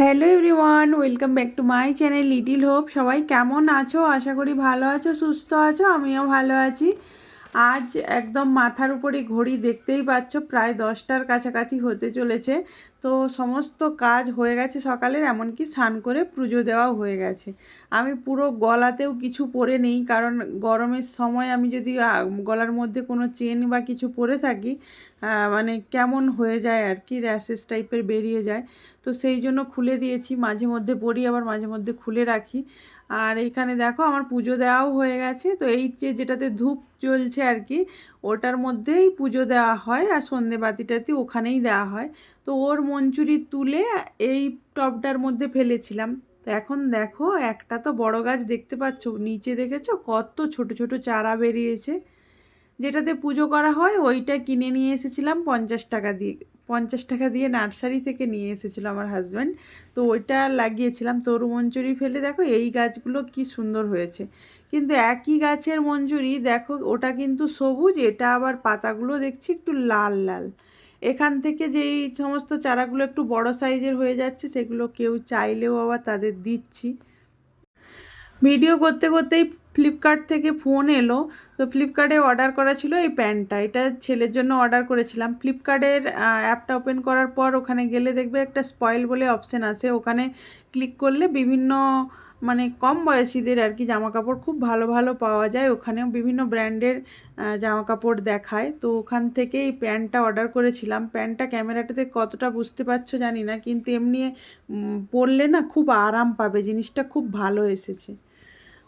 Hello everyone welcome back to my channel little hope সবাই কেমন আছো? আশা করি ভালো আছো, সুস্থ আছো, আমিও ভালো আছি। আজ একদম মাথার উপরে ঘড়ি দেখতেই পাচ্ছ, প্রায় দশটার কাছাকাছি হতে চলেছে। তো সমস্ত কাজ হয়ে গেছে সকালের, এমনকি স্নান করে পুজো দেওয়াও হয়ে গেছে। আমি পুরো গলাতেও কিছু পরে নেই, কারণ গরমের সময় আমি যদি গলার মধ্যে কোনো চেন বা কিছু পরে থাকি মানে কেমন হয়ে যায় আর কি র্যাশেস টাইপের বেরিয়ে যায়। তো সেই জন্য খুলে দিয়েছি, মাঝে মধ্যে পরি, আবার মাঝে মধ্যে খুলে রাখি। আর এইখানে দেখো আমার পুজো দেওয়াও হয়ে গেছে। তো এই যে যেটাতে ধূপ জ্বলছে আর কি, ওটার মধ্যেই পুজো দেওয়া হয় আর সন্ধে বাতিটাতে ওখানেই দেওয়া হয়। তো ওর মঞ্চুরি তুলে এই টবটার মধ্যে ফেলেছিলাম। তো এখন দেখো একটা তো বড় গাছ দেখতে পাচ্ছ, নিচে দেখেছ কত ছোট ছোট চারা বেরিয়েছে। যেটাতে পুজো করা হয়, ওইটা কিনে নিয়ে এসেছিলাম, পঞ্চাশ টাকা দিয়ে, পঞ্চাশ টাকা দিয়ে নার্সারি থেকে নিয়ে এসেছিল আমার হাজব্যান্ড। তো ওইটা লাগিয়েছিলাম, তরু মঞ্জুরি ফেলে দেখো, এই গাছগুলো কি সুন্দর হয়েছে। কিন্তু একই গাছের মঞ্জুরি, দেখো, ওটা কিন্তু সবুজ, এটা আবার পাতাগুলো দেখছি একটু লাল লাল। এখান থেকে যেই সমস্ত চারাগুলো একটু বড় সাইজের হয়ে যাচ্ছে, সেগুলো কেউ চাইলেও আবার তাদের দিচ্ছি। ভিডিও করতে করতেই ফ্লিপকার্ট থেকে ফোন এলো। তো ফ্লিপকার্টে অর্ডার করা ছিল এই প্যান্টটা। এটা ছেলের জন্য অর্ডার করেছিলাম। ফ্লিপকার্টের অ্যাপটা ওপেন করার পর ওখানে গেলে দেখবে একটা স্পয়েল বলে অপশান আছে ওখানে ক্লিক করলে বিভিন্ন মানে কম বয়সীদের আর কি জামা কাপড় খুব ভালো ভালো পাওয়া যায়। ওখানেও বিভিন্ন ব্র্যান্ডের জামা কাপড় দেখায়। তো ওখান থেকে এই প্যান্টটা অর্ডার করেছিলাম। প্যান্টটা ক্যামেরাটাতে কতটা বুঝতে পারছ জানি না। কিন্তু এমনি পরলে না খুব আরাম পাবে। জিনিসটা খুব ভালো এসেছে।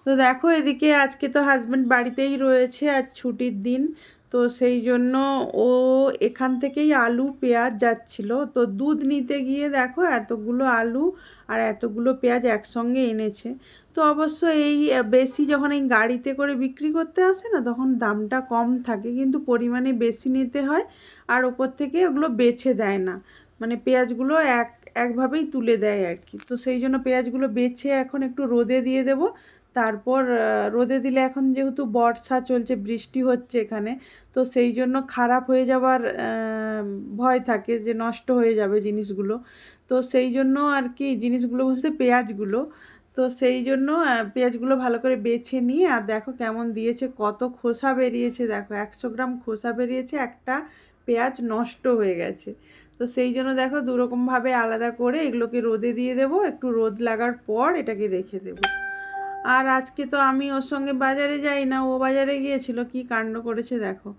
তো দেখো, এদিকে আজকে তো হাজব্যান্ড বাড়িতেই রয়েছে আজ ছুটির দিন। তো সেই জন্য ও এখান থেকেই আলু, পেঁয়াজ যাচ্ছিল। তো দুধ নিতে গিয়ে দেখো, এতগুলো আলু আর এতগুলো পেঁয়াজ একসঙ্গে এনেছে। তো অবশ্য এই বেশি যখন এই গাড়িতে করে বিক্রি করতে আসে না, তখন দামটা কম থাকে। কিন্তু পরিমাণে বেশি নিতে হয় আর ওপর থেকে ওগুলো বেছে দেয় না। মানে পেঁয়াজগুলো এক, একভাবেই তুলে দেয় আর কি। তো সেই জন্য পেঁয়াজগুলো বেছে এখন একটু রোদে দিয়ে দেবো। তারপর রোদে দিলে এখন যেহেতু বর্ষা চলছে, বৃষ্টি হচ্ছে এখানে, তো সেই জন্য খারাপ হয়ে যাওয়ার ভয় থাকে যে নষ্ট হয়ে যাবে জিনিসগুলো। তো সেই জন্য আর কি জিনিসগুলো বলতে পেঁয়াজগুলো, তো সেই জন্য পেঁয়াজগুলো ভালো করে বেছে নিয়ে, আর দেখো কেমন দিয়েছে, কত খোসা বেরিয়েছে, দেখো একশো গ্রাম খোসা বেরিয়েছে, একটা পেঁয়াজ নষ্ট হয়ে গেছে। তো সেই জন্য দেখো দুরকমভাবে আলাদা করে এগুলোকে রোদে দিয়ে দেবো, একটু রোদ লাগার পর এটাকে রেখে দেবো। আর আজকে তো আমি ওর সঙ্গে বাজারে যাই না ও বাজারে গিয়েছিল, কি কাণ্ড করেছে দেখো।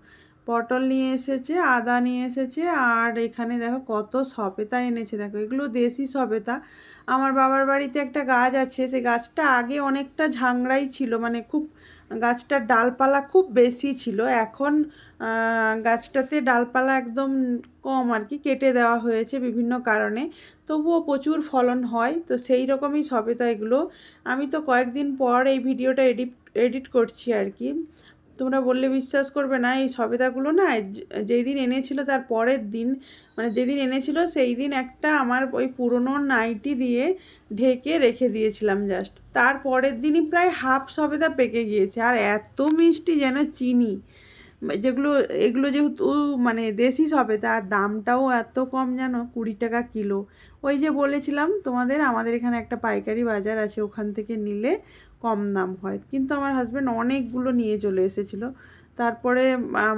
পটল নিয়ে এসেছে, আদা নিয়ে এসেছে, আর এখানে দেখো কত সপেতা এনেছে, দেখো। এগুলো দেশি সপেতা আমার বাবার বাড়িতে একটা গাছ আছে সেই গাছটা আগে অনেকটা ঝাংড়াই ছিল মানে খুব গাছটার ডালপালা খুব বেশি ছিল। এখন গাছটাতে ডালপালা একদম কম আর কি কেটে দেওয়া হয়েছে বিভিন্ন কারণে। তবুও প্রচুর ফলন হয়, তো সেই রকমই সবেতা এগুলো। আমি তো কয়েকদিন পর এই ভিডিওটা এডিট এডিট করছি আর কি। তোমরা বললে বিশ্বাস করবে না, এই সবেদাগুলো না যেই দিন এনেছিল তার পরের দিন মানে যেদিন এনেছিল সেই দিন একটা আমার ওই পুরনো নাইটি দিয়ে ঢেকে রেখে দিয়েছিলাম জাস্ট তার পরের দিনই প্রায় হাফ সবেদা পেকে গিয়েছে, আর এত মিষ্টি যেন চিনি। যেগুলো, এগুলো যেহেতু মানে দেশি সবেদা আর দামটাও এত কম যেন, কুড়ি টাকা কিলো। ওই যে বলেছিলাম তোমাদের, আমাদের এখানে একটা পাইকারি বাজার আছে, ওখান থেকে নিলে কম দাম হয়। কিন্তু আমার হাজব্যান্ড অনেকগুলো নিয়ে চলে এসেছিল। তারপরে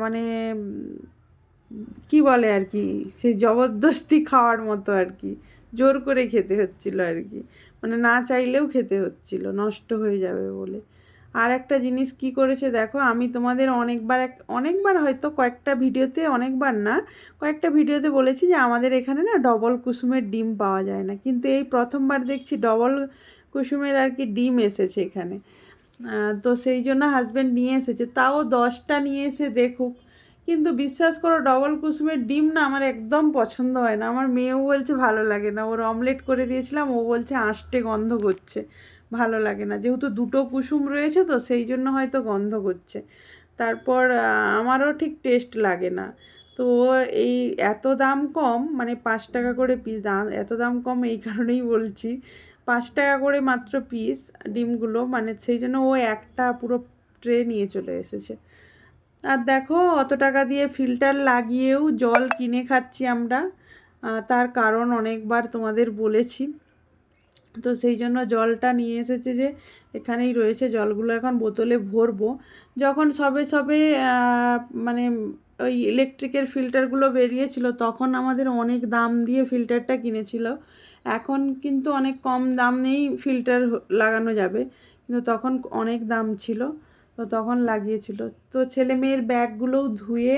মানে কি বলে আর কি, সেই জবরদস্তি খাওয়ার মতো আর কি, জোর করে খেতে হচ্ছিল আর কি। মানে না চাইলেও খেতে হচ্ছিল, নষ্ট হয়ে যাবে বলে। আর একটা জিনিস কি করেছে দেখো, আমি তোমাদের অনেকবার এক, অনেকবার হয়তো কয়েকটা ভিডিওতে, অনেকবার না, কয়েকটা ভিডিওতে বলেছি যে আমাদের এখানে না ডবল কুসুমের ডিম পাওয়া যায় না। কিন্তু এই প্রথমবার দেখছি ডবল কুসুমের আর কি ডিম এসেছে এখানে। তো সেই জন্য হাজব্যান্ড নিয়ে এসেছে। তাও দশটা নিয়ে এসে দেখুক। কিন্তু বিশ্বাস করো, ডবল কুসুমের ডিম না আমার একদম পছন্দ হয় না। আমার মেয়েও বলছে ভালো লাগে না। ওর অমলেট করে দিয়েছিলাম, ও বলছে আষ্টে গন্ধ করছে। ভালো লাগে না। যেহেতু দুটো কুসুম রয়েছে তো সেই জন্য হয়তো গন্ধ করছে। তারপর আমারও ঠিক টেস্ট লাগে না। তো এই এত দাম কম মানে পাঁচ টাকা করে পিস দাম, এত দাম কম এই কারণেই বলছি, পাঁচ টাকা করে মাত্র পিস ডিমগুলো মানে সেই জন্য ও একটা পুরো ট্রে নিয়ে চলে এসেছে। আর দেখো, অত টাকা দিয়ে ফিল্টার লাগিয়েও জল কিনে খাচ্ছি আমরা। তার কারণ অনেকবার তোমাদের বলেছি। তো সেই জন্য জলটা নিয়ে এসেছে যে এখানেই রয়েছে জলগুলো এখন বোতলে ভরবো। যখন সবে সবে মানে ওই ইলেকট্রিকের ফিল্টারগুলো বেরিয়েছিল, তখন আমাদের অনেক দাম দিয়ে ফিল্টারটা কিনেছিল। এখন কিন্তু অনেক কম দাম নেই ফিল্টার লাগানো যাবে। কিন্তু তখন অনেক দাম ছিল, তো তখন লাগিয়েছিল। তো ছেলে মেয়ের ব্যাগগুলোও ধুয়ে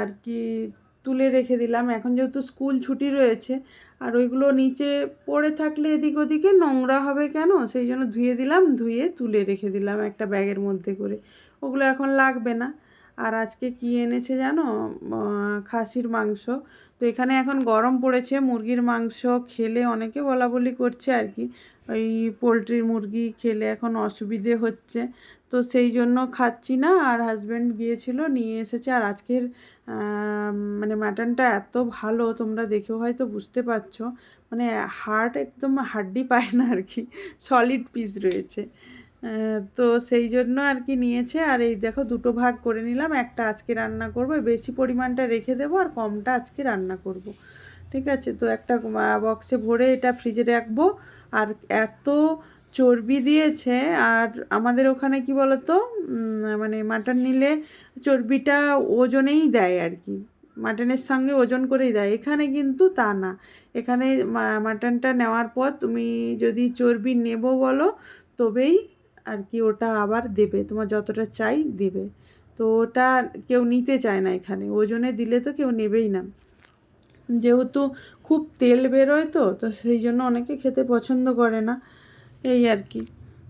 আর কি তুলে রেখে দিলাম। এখন যেহেতু স্কুল ছুটি রয়েছে, আর ওইগুলো নিচে পড়ে থাকলে এদিক ওদিকে নোংরা হবে কেন? সেই জন্য ধুয়ে দিলাম, ধুয়ে তুলে রেখে দিলাম একটা ব্যাগের মধ্যে করে। ওগুলো এখন লাগবে না। আর আজকে কি এনেছে জানো? খাসির মাংস। তো এখানে এখন গরম পড়েছে, মুরগির মাংস খেলে অনেকে বলা বলি করছে আর কি। ওই পোলট্রির মুরগি খেলে এখন অসুবিধে হচ্ছে। তো সেই জন্য খাচ্ছি না। আর হাজব্যান্ড গিয়েছিল, নিয়ে এসেছে। আর আজকের মানে মাটনটা এত ভালো, তোমরা দেখেও হয়তো বুঝতে পারছ। মানে হার্ট একদম হাড্ডি পায় না আর কি সলিড পিস রয়েছে। তো সেই জন্য আর কি নিয়েছে। আর এই দেখো, দুটো ভাগ করে নিলাম। একটা আজকে রান্না করব বেশি পরিমাণটা রেখে দেবো, আর কমটা আজকে রান্না করব। ঠিক আছে? তো একটা বক্সে ভরে এটা ফ্রিজে রাখব। আর এত চর্বি দিয়েছে আর আমাদের ওখানে কি বলতো? মানে মাটন নিলে চর্বিটা ওজনেই দেয় আর কি। মাটনের সঙ্গে ওজন করেই দেয়। এখানে কিন্তু তা না। এখানে মাটনটা নেওয়ার পর তুমি যদি চর্বি নেব বলো, তবেই আর কি ওটা আবার দেবে। তোমার যতটা চাই দেবে। তো ওটা কেউ নিতে চায় না এখানে। ওজনে দিলে তো কেউ নেবেই না। যেহেতু খুব তেল বেরোয় তো তো সেই জন্য অনেকে খেতে পছন্দ করে না। এই আর কি।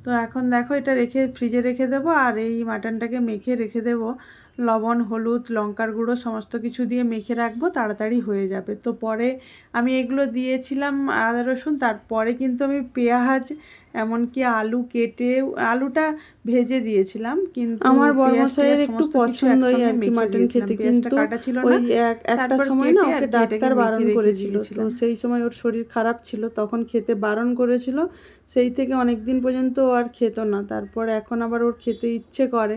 তো এখন দেখো এটা রেখে ফ্রিজে রেখে দেব আর এই মাটনটাকে মেখে রেখে দেব। লবণ, হলুদ, লঙ্কার গুঁড়ো সমস্ত কিছু দিয়ে মেখে রাখব, তাড়াতাড়ি হয়ে যাবে। তো পরে আমি এগুলো দিয়েছিলাম আদা রসুন, তারপরে কিন্তু আমি পেঁয়াজ এমনকি আলু কেটে আলুটা ভেজে দিয়েছিলাম কিন্তু আমার বড় পেঁয়াজ মশাইয়ের টেয়াজ একটু পছন্দই আর কি মাটন খেতে কিন্তু কাটা ছিল ওই একটা সময় না ওকে ডাক্তার বারণ করেছিল। তো সেই সময় ওর শরীর খারাপ ছিল তখন খেতে বারণ করেছিল। সেই থেকে অনেক দিন পর্যন্ত ও আর খেত না। তারপর এখন আবার ওর খেতে ইচ্ছে করে।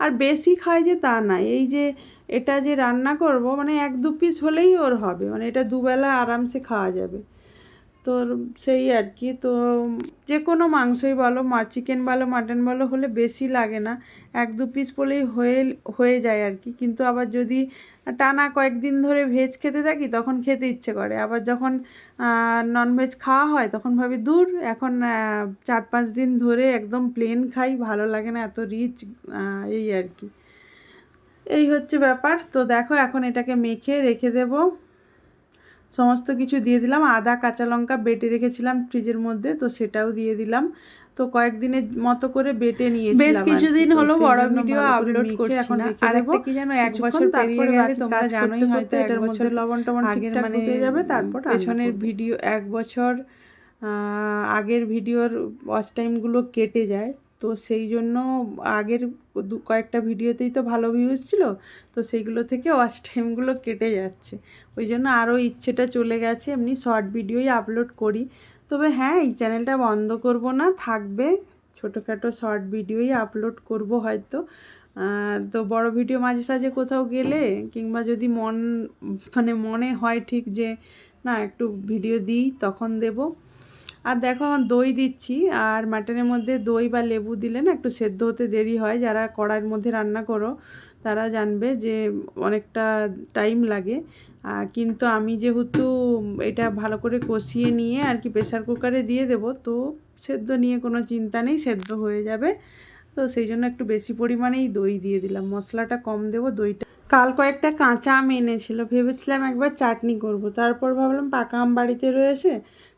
আর বেশি খায় যে তা না। এই যে এটা যে রান্না করব মানে এক দু পিস হলেই ওর হবে। মানে এটা দুবেলা আরামসে খাওয়া যাবে। তো সেই আর কি, তো যে কোনো মাংসই বলো, মা চিকেন বলো মাটন বলো, হলে বেশি লাগে না। এক দু পিস বলেই হয়ে হয়ে যায় আর কি। কিন্তু আবার যদি টানা কয়েকদিন ধরে ভেজ খেতে থাকি, তখন খেতে ইচ্ছে করে। আবার যখন ননভেজ খাওয়া হয়, তখন ভাবি, দূর, এখন চার পাঁচ দিন ধরে একদম প্লেন খাই, ভালো লাগে না, এত রিচ এই আর কি। এই হচ্ছে ব্যাপার। তো দেখো, এখন এটাকে মেখে রেখে দেবো। সমস্ত কিছু দিয়ে দিলাম। আদা কাঁচা লঙ্কা বেটে রেখেছিলাম ফ্রিজের মধ্যে তো সেটাও দিয়ে দিলাম। তো কয়েকদিনের মতো করে বেটে নিয়েছিলাম বেশ কিছুদিন হলো বড় ভিডিও আপলোড করছি এখন। আর একটা কি জানো, এক বছর তারপরে পেরিয়ে গেলে তোমরা জানোই হয়তো এটার মধ্যে লবণ টবণ আগের মানে যাবে তারপর পেছনের ভিডিও এক বছর আগের ভিডিওর ওয়াচ টাইমগুলো কেটে যায়। তো সেই জন্য আগের কয়েকটা ভিডিওতেই তো ভালো ভিউজ ছিল, তো সেইগুলো থেকে ওয়াচ টাইমগুলো কেটে যাচ্ছে। ওই জন্য আরও ইচ্ছেটা চলে গেছে, এমনি শর্ট ভিডিওই আপলোড করি। তবে হ্যাঁ এই চ্যানেলটা বন্ধ করব না, থাকবে। ছোটোখাটো শর্ট ভিডিওই আপলোড করব হয়তো। তো বড় ভিডিও মাঝে সাঝে কোথাও গেলে, কিংবা যদি মন মানে মনে হয় ঠিক যে, না একটু ভিডিও দিই, তখন দেব। আর দেখো দই দিচ্ছি, আর মাটনের মধ্যে দই বা লেবু দিলে না একটু সেদ্ধ হতে দেরি হয়। যারা কড়াইয়ের মধ্যে রান্না করো, তারা জানবে যে অনেকটা টাইম লাগে। কিন্তু আমি যেহেতু এটা ভালো করে কষিয়ে নিয়ে আর কি প্রেসার কুকারে দিয়ে দেবো, তো সেদ্ধ নিয়ে কোনো চিন্তা নেই, সেদ্ধ হয়ে যাবে। তো সেই জন্য একটু বেশি পরিমাণেই দই দিয়ে দিলাম। মশলাটা কম দেবো দইটা। কাল কয়েকটা কাঁচা আম এনেছিল, ভেবেছিলাম একবার চাটনি করব। তারপর ভাবলাম পাকা আম বাড়িতে রয়েছে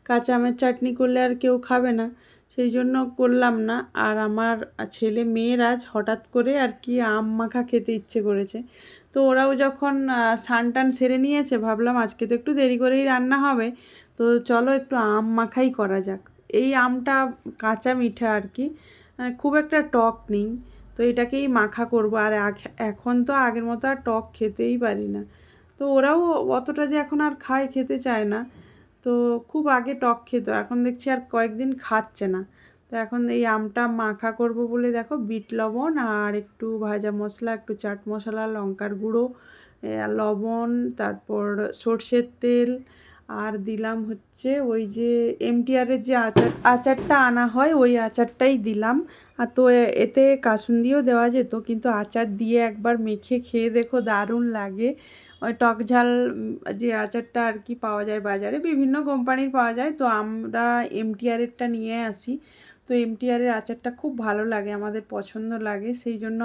কাঁচা আমের চাটনি করলে আর কেউ খাবে না। সেই জন্য করলাম না। আর আমার ছেলে মেয়ের আজ হঠাৎ করে আর কি আম মাখা খেতে ইচ্ছে করেছে। তো ওরাও যখন স্নান টান সেরে নিয়েছে, ভাবলাম আজকে তো একটু দেরি করেই রান্না হবে। তো চলো একটু আম মাখাই করা যাক। এই আমটা কাঁচা মিঠা আর কি খুব একটা টক নেই। তো এটাকেই মাখা করব। আর এখন তো আগের মতো আর টক খেতেই পারি না। তো ওরাও অতটা যে এখন আর খায়, খেতে চায় না। তো খুব আগে টক খেত, এখন দেখছি আর কয়েকদিন খাচ্ছে না। তো এখন এই আমটা মাখা করব বলে দেখো বিট লবণ আর একটু ভাজা মশলা, একটু চাট মশলা, লঙ্কার গুঁড়ো লবণ, তারপর সর্ষের তেল আর দিলাম হচ্ছে ওই যে এমটিআরের যে আচার, আচারটা আনা হয় ওই আচারটাই দিলাম। আর তো এতে কাসুন্দিও দেওয়া যেত, কিন্তু আচার দিয়ে একবার মেখে খেয়ে দেখো দারুণ লাগে। ওই টক ঝাল যে আচারটা আর কি পাওয়া যায় বাজারে, বিভিন্ন কোম্পানির পাওয়া যায়। তো আমরা এমটিআরেরটা নিয়ে আসি। তো এমটিআরের আচারটা খুব ভালো লাগে, আমাদের পছন্দ লাগে। সেই জন্য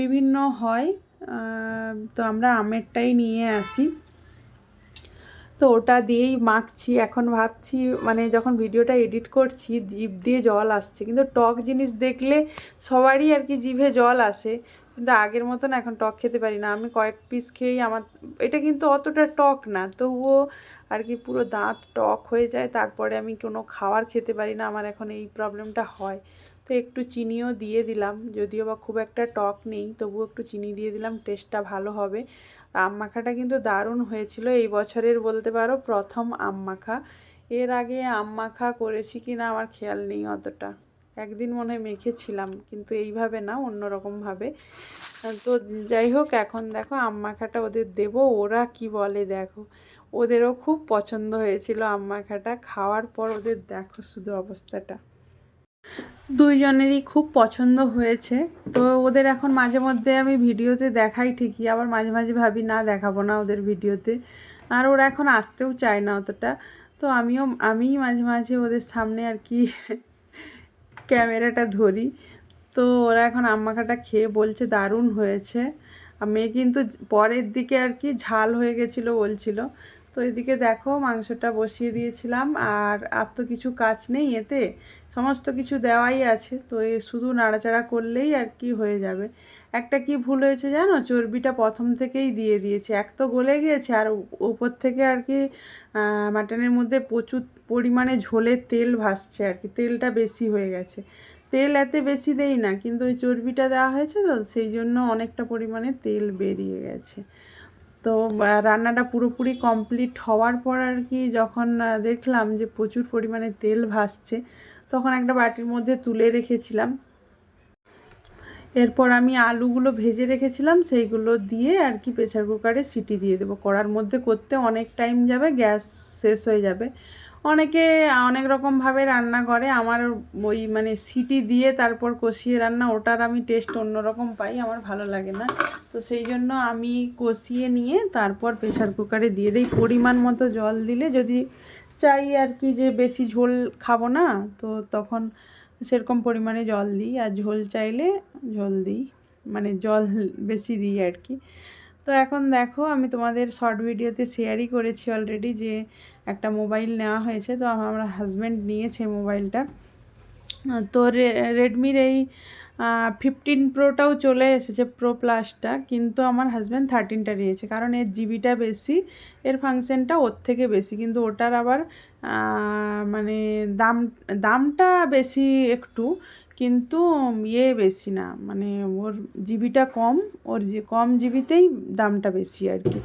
বিভিন্ন হয়। তো আমরা আমেরটাই নিয়ে আসি। তো ওটা দিয়েই মাখছি, এখন ভাবছি মানে যখন ভিডিওটা এডিট করছি, জিভ দিয়ে জল আসছে। কিন্তু টক জিনিস দেখলে সবারই আর কি জিভে জল আসে। কিন্তু আগের মতন এখন টক খেতে পারি না। আমি কয়েক পিস খেয়েই আমার, এটা কিন্তু অতটা টক না, তবুও আর কি পুরো দাঁত টক হয়ে যায়। তারপরে আমি কোনো খাবার খেতে পারি না। আমার এখন এই প্রবলেমটা হয়। তো একটু চিনিও দিয়ে দিলাম। যদিও বা খুব একটা টক নেই, তবুও একটু চিনি দিয়ে দিলাম, টেস্টটা ভালো হবে। আম মাখাটা কিন্তু দারুণ হয়েছিল, এই বছরের বলতে পারো প্রথম আম মাখা। এর আগে আম মাখা করেছি কি না আমার খেয়াল নেই অতটা। একদিন মনে হয় মেখেছিলাম, কিন্তু এইভাবে না, অন্যরকমভাবে। তো যাই হোক, এখন দেখো আম মাখাটা ওদের দেবো, ওরা কি বলে দেখো। ওদেরও খুব পছন্দ হয়েছিল আম মাখাটা, খাওয়ার পর ওদের দেখো শুধু অবস্থাটা। দুইজনেরই খুব পছন্দ হয়েছে। তো ওদের এখন মাঝে মধ্যে আমি ভিডিওতে দেখাই ঠিকই, আবার মাঝে মাঝে ভাবি, না, দেখাবো না ওদের ভিডিওতে। আর ওরা এখন আসতেও চায় না অতটা। তো আমিও আমি মাঝে মাঝে ওদের সামনে আর কি ক্যামেরাটা ধরি। তো ওরা এখন আম্মাখাটা খেয়ে বলছে, দারুণ হয়েছে। মেয়ে কিন্তু পরের দিকে আর কি ঝাল হয়ে গেছিল বলছিল। তো এদিকে দেখো মাংসটা বসিয়ে দিয়েছিলাম আর আর তো কিছু কাজ নেই এতে। সমস্ত কিছু দেওয়াই আছে, তো এ শুধু নাড়াচাড়া করলেই আর কি হয়ে যাবে। একটা কি ভুল হয়েছে জানো? চর্বিটা প্রথম থেকেই দিয়ে দিয়েছে। এক তো গলে গিয়েছে আর উপর থেকে আর কি মাটনের মধ্যে প্রচুর পরিমাণে ঝোলে তেল ভাসছে আর কি। তেলটা বেশি হয়ে গেছে। তেল এতে বেশি দেই না, কিন্তু ওই চর্বিটা দেওয়া হয়েছে তো, সেই জন্য অনেকটা পরিমাণে তেল বেরিয়ে গেছে। তো রান্নাটা পুরোপুরি কমপ্লিট হওয়ার পর আর কি যখন দেখলাম যে প্রচুর পরিমাণে তেল ভাসছে, তখন একটা বাটির মধ্যে তুলে রেখেছিলাম। এরপর আমি আলুগুলো ভেজে রেখেছিলাম, সেইগুলো দিয়ে আর কি প্রেসার কুকারে সিটি দিয়ে দেবো। কড়ার মধ্যে করতে অনেক টাইম যাবে, গ্যাস শেষ হয়ে যাবে। অনেকে অনেক রকমভাবে রান্না করে। আমার ওই মানে সিটি দিয়ে তারপর কষিয়ে রান্না, ওটার আমি টেস্ট অন্যরকম পাই, আমার ভালো লাগে না। তো সেই জন্য আমি কষিয়ে নিয়ে তারপর প্রেসার কুকারে দিয়ে দিই। পরিমাণ মতো জল দিলে যদি চাই আর কি যে বেশি ঝোল খাব না, তো তখন সেরকম পরিমাণে জল দিই। আর ঝোল চাইলে ঝোল দিই মানে জল বেশি দিই আর কি। তো এখন দেখো, আমি তোমাদের শর্ট ভিডিওতে শেয়ারই করেছি অলরেডি যে একটা মোবাইল নেওয়া হয়েছে। তো আমার হাজব্যান্ড নিয়েছে মোবাইলটা তো রেডমির এই ফিফটিন প্রোটাও চলে এসেছে প্রো প্লাসটা কিন্তু আমার হাজব্যান্ড থার্টিনটা নিয়েছে। কারণ এর জিবিটা বেশি, এর ফাংশনটা ওর থেকে বেশি। কিন্তু ওটার আবার মানে দাম, দামটা বেশি একটু, কিন্তু ইয়ে বেশি না। মানে ওর জিবিটা কম, ওর যে কম জিবিতেই দামটা বেশি আর কি।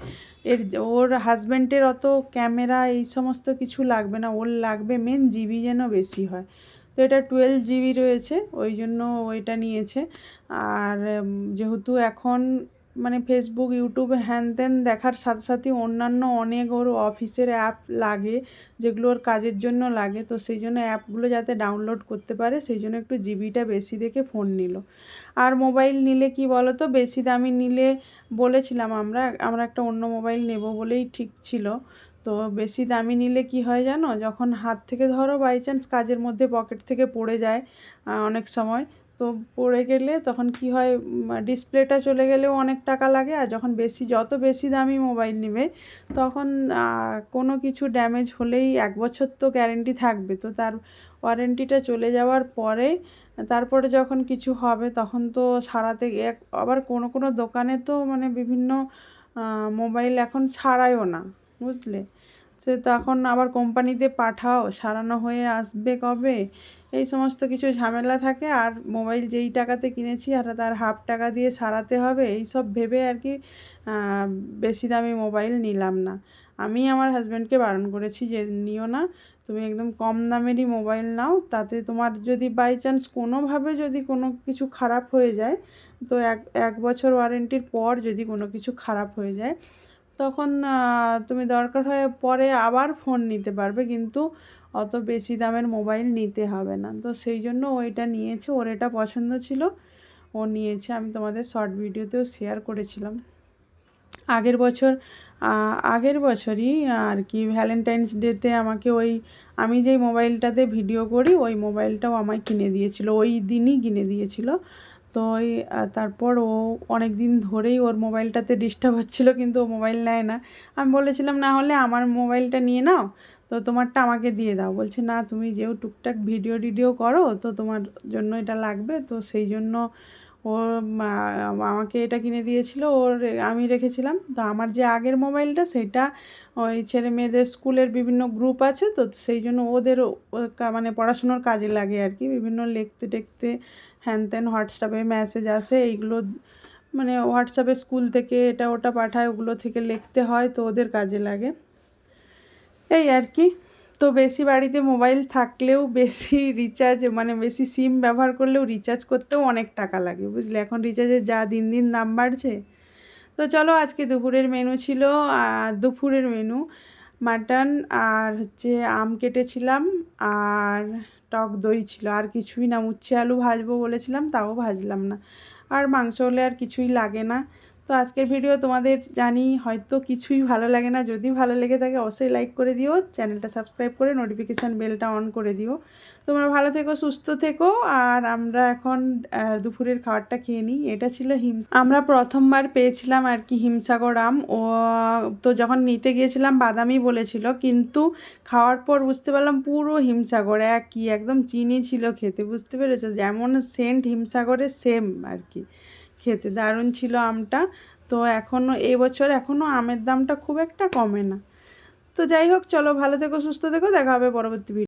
এর ওর হাজব্যান্ডের অত ক্যামেরা এই সমস্ত কিছু লাগবে না, ওর লাগবে মেন জিবি যেন বেশি হয়। তো এটা টুয়েলভ জিবি রয়েছে, ওই জন্য ওইটা নিয়েছে। আর যেহেতু এখন মানে ফেসবুক ইউটিউব হ্যান ত্যান দেখার সাথে সাথে অন্যান্য অনেক ওর অফিসের অ্যাপ লাগে, যেগুলো ওর কাজের জন্য লাগে। তো সেই জন্য অ্যাপগুলো যাতে ডাউনলোড করতে পারে, সেই জন্য একটু জিবিটা বেশি দেখে ফোন নিল। আর মোবাইল নিলে কি বলো তো বেশি দামি নিলে বলেছিলাম আমরা আমরা একটা অন্য মোবাইল নেব বলেই ঠিক ছিল। তো বেশি দামি নিলে কি হয় জানো, যখন হাত থেকে ধরো বাই চান্স কাজের মধ্যে পকেট থেকে পড়ে যায় অনেক সময় তো পড়ে গেলে তখন কি হয় ডিসপ্লেটা চলে গেলেও অনেক টাকা লাগে আর যখন বেশি, যত বেশি দামি মোবাইল নেবে, তখন কোনো কিছু ড্যামেজ হলেই এক বছর তো গ্যারেন্টি থাকবে। তো তার ওয়ারেন্টিটা চলে যাওয়ার পরে, তারপরে যখন কিছু হবে, তখন তো সারাতে এক আবার কোনো কোনো দোকানে তো মানে বিভিন্ন মোবাইল এখন সারায়ও না, বুঝলে? সে তখন আবার কোম্পানিতে পাঠাও, সারানো হয়ে আসবে কবে? এই সমস্ত কিছু ঝামেলা থাকে, আর মোবাইল যেই টাকাতে কিনেছি আর তার হাফ টাকা দিয়ে সারাতে হবে, এই সব ভেবে আর কি বেশি দামি মোবাইল নিলাম না। আমি আমার হাজব্যান্ডকে বারণ করেছি যে, নিও না, তুমি একদম কম দামেরই মোবাইল নাও, তাতে তোমার যদি বাই চান্স কোনোভাবে যদি কোনো কিছু খারাপ হয়ে যায়, তো এক এক বছর ওয়ারেন্টির পর যদি কোনো কিছু খারাপ হয়ে যায় তখন তুমি দরকার হয়ে পরে আবার ফোন নিতে পারবে, কিন্তু অত বেশি দামের মোবাইল নিতে হবে না। তো সেই জন্য ও এটা নিয়েছে, ওর এটা পছন্দ ছিল, ও নিয়েছে। আমি তোমাদের শর্ট ভিডিওতেও শেয়ার করেছিলাম। আগের বছর আগের বছরই আর কি ভ্যালেন্টাইন্স ডেতে আমাকে ওই, আমি যেই মোবাইলটাতে ভিডিও করি, ওই মোবাইলটাও আমায় কিনে দিয়েছিল, ওই দিনই কিনে দিয়েছিল। তো তারপর ও অনেক দিন ধরেই ওর মোবাইলটাতে ডিস্টার্ব হচ্ছিল, কিন্তু ও মোবাইল নেয় না। আমি বলেছিলাম, না হলে আমার মোবাইলটা নিয়ে নাও, তো তোমারটা আমাকে দিয়ে দাও। বলছে, না, তুমি যেও টুকটাক ভিডিও টিডিও করো, তো তোমার জন্য এটা লাগবে, তো সেই জন্য মা- আমাকে এটা কিনে দিয়েছিল, ওর আমি রেখেছিলাম। তো আমার যে আগের মোবাইলটা, সেটা ওই ছেলে মেয়েদের স্কুলের বিভিন্ন গ্রুপ আছে, তো সেই জন্য ওদের মানে পড়াশুনোর কাজে লাগে আর কি। বিভিন্ন লিখতে টেখতে হ্যান ত্যান, হোয়াটসঅ্যাপে মেসেজ আসে, এইগুলো মানে হোয়াটসঅ্যাপে স্কুল থেকে এটা ওটা পাঠায়, ওগুলো থেকে লিখতে হয়, তো ওদের কাজে লাগে। এই আর কি। তো বেশি বাড়িতে মোবাইল থাকলেও বেশি রিচার্জ মানে বেশি সিম ব্যবহার করলেও রিচার্জ করতেও অনেক টাকা লাগে, বুঝলে? এখন রিচার্জের যা দিন দিন দাম বাড়ছে। তো চলো আজকে দুপুরের মেনু ছিল দুপুরের মেনু মাটন আর হচ্ছে আম কেটেছিলাম, আর টক দই ছিল। আর কিছুই না, উচ্ছে আলু ভাজবো বলেছিলাম, তাও ভাজলাম না। আর মাংস হলে আর কিছুই লাগে না। তো আজকের ভিডিও তোমাদের জানি হয়তো কিছুই ভালো লাগে না। যদি ভালো লেগে থাকে অবশ্যই লাইক করে দিও, চ্যানেলটা সাবস্ক্রাইব করে নোটিফিকেশান বেলটা অন করে দিও। তোমরা ভালো থেকো, সুস্থ থেকো, আর আমরা এখন দুপুরের খাবারটা খেয়ে নিই। এটা ছিল হিম আমরা প্রথমবার পেয়েছিলাম আর কি হিমসাগর আম। ও, তো যখন নিতে গিয়েছিলাম বাদামি বলেছিল, কিন্তু খাওয়ার পর বুঝতে পারলাম পুরো হিমসাগর একই, একদম চিনি ছিল খেতে, বুঝতে পেরেছ? যেমন সেন্ট হিমসাগরের সেম আর কি। খেতে দারুণ ছিল আমটা। তো এখনও বছর এখনও আমের দামটা খুব একটা কমে না। তো যাই হোক, চলো ভালো থেকো, সুস্থ থেকো, দেখা হবে পরবর্তী ভিডিও